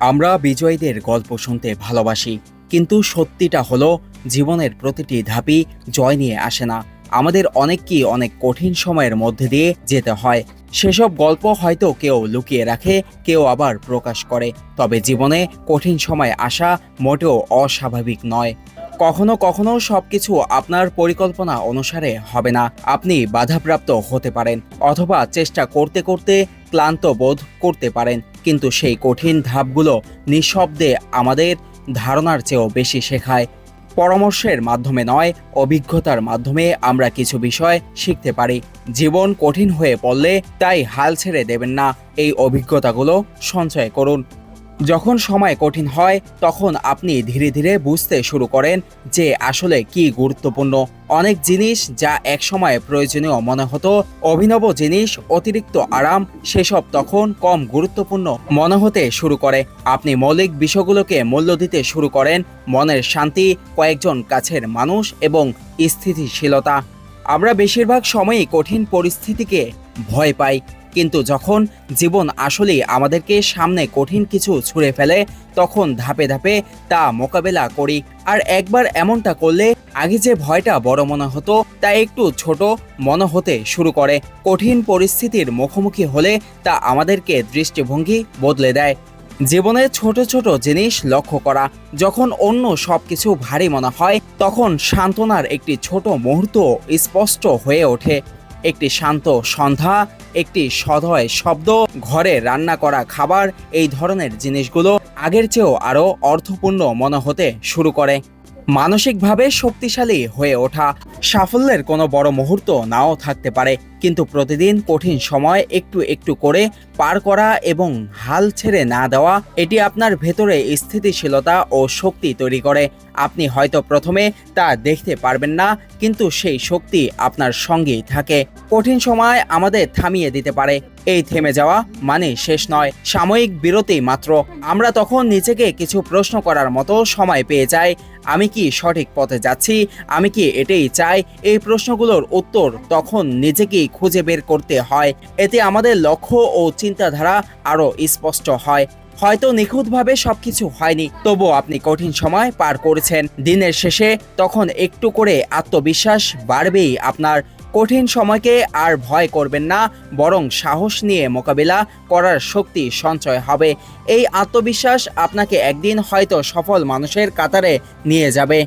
আমরা বিজয়ীদের গল্প শুনতে ভালোবাসি, কিন্তু সত্যিটা হলো জীবনের প্রতিটি ধাপই জয় নিয়ে আসে না। আমাদের অনেককেই অনেক কঠিন সময়ের মধ্যে দিয়ে যেতে হয়। সেসব গল্প হয়তো কেউ লুকিয়ে রাখে, কেউ আবার প্রকাশ করে, তবে জীবনে কঠিন সময় আসা মোটেও অস্বাভাবিক নয়। কখনো কখনো সবকিছু আপনার পরিকল্পনা অনুসারে হবে না। আপনি বাধাপ্রাপ্ত হতে পারেন, অথবা চেষ্টা করতে করতে ক্লান্ত বোধ করতে পারেন। কিন্তু সেই কঠিন ধাপগুলো নিঃশব্দে আমাদের ধারণার চেয়েও বেশি শেখায়। পরামর্শের মাধ্যমে নয়, অভিজ্ঞতার মাধ্যমে আমরা কিছু বিষয় শিখতে পারি। জীবন কঠিন হয়ে পড়লে তাই হাল ছেড়ে দেবেন না। এই অভিজ্ঞতাগুলো সঞ্চয় করুন। যখন সময় কঠিন হয়, তখন আপনি ধীরে ধীরে বুঝতে শুরু করেন যে আসলে কি গুরুত্বপূর্ণ। অনেক জিনিস যা একসময় প্রয়োজনীয় মনে হতো, অভিনব জিনিস, অতিরিক্ত আরাম, সেসব তখন কম গুরুত্বপূর্ণ মনে হতে শুরু করে। আপনি মৌলিক বিষয়গুলোকে মূল্য দিতে শুরু করেন, মনের শান্তি, কয়েকজন কাছের মানুষ এবং স্থিতিশীলতা। আমরা বেশিরভাগ সময়ই কঠিন পরিস্থিতিকে ভয় পাই। কিন্তু যখন জীবন আসলেই আমাদেরকে সামনে কঠিন কিছু ছুঁড়ে ফেলে, তখন ধাপে ধাপে তা মোকাবেলা করি। আর একবার এমনটা করলে আগে যে ভয়টা বড় মনে হতো, তা একটু ছোট মনে হতে শুরু করে। কঠিন পরিস্থিতির মুখোমুখি হলে তা আমাদেরকে দৃষ্টিভঙ্গি বদলে দেয়। জীবনে ছোট ছোট জিনিস লক্ষ্য করা, যখন অন্য সব কিছু ভারী মনে হয়, তখন সান্ত্বনার একটি ছোট মুহূর্ত স্পষ্ট হয়ে ওঠে। একটি শান্ত সন্ধ্যা, একটি সদয় শব্দ, ঘরে রান্না করা খাবার, এই ধরনের জিনিসগুলো আগের চেয়েও আরও অর্থপূর্ণ মনে হতে শুরু করে। মানসিকভাবে শক্তিশালী হয়ে ওঠা সাফল্যের কোনো বড় মুহূর্ত নাও থাকতে পারে। কিন্তু প্রতিদিন কঠিন সময় একটু একটু করে পার করা এবং হাল ছেড়ে না দেওয়া, এটি আপনার ভেতরে স্থিতিশীলতা ও শক্তি তৈরি করে। আপনি হয়তো প্রথমে তা দেখতে পারবেন না, কিন্তু সেই শক্তি আপনার সঙ্গেই থাকে। কঠিন সময় আমাদের থামিয়ে দিতে পারে। এই থেমে যাওয়া মানে শেষ নয়, সাময়িক বিরতি মাত্র। আমরা তখন নিজেকে কিছু প্রশ্ন করার মতো সময় পেয়ে যাই, আমি কি সঠিক পথে যাচ্ছি, আমি কি এটাই চাই? এই প্রশ্নগুলোর উত্তর তখন নিজেকেই খুঁজে বের করতে হয়। এতে আমাদের লক্ষ্য ও চিন্তাধারা আরও স্পষ্ট হয়। হয়তো নিখুঁতভাবে সবকিছু হয়নি, তবুও আপনি কঠিন সময় পার করেছেন। দিনের শেষে তখন একটু করে আত্মবিশ্বাস বাড়বেই আপনার। কঠিন সময়কে আর ভয় করবেন না, বরং সাহস নিয়ে মোকাবিলা করার শক্তি সঞ্চয় হবে। এই আত্মবিশ্বাস আপনাকে একদিন হয়তো সফল মানুষের কাতারে নিয়ে যাবে।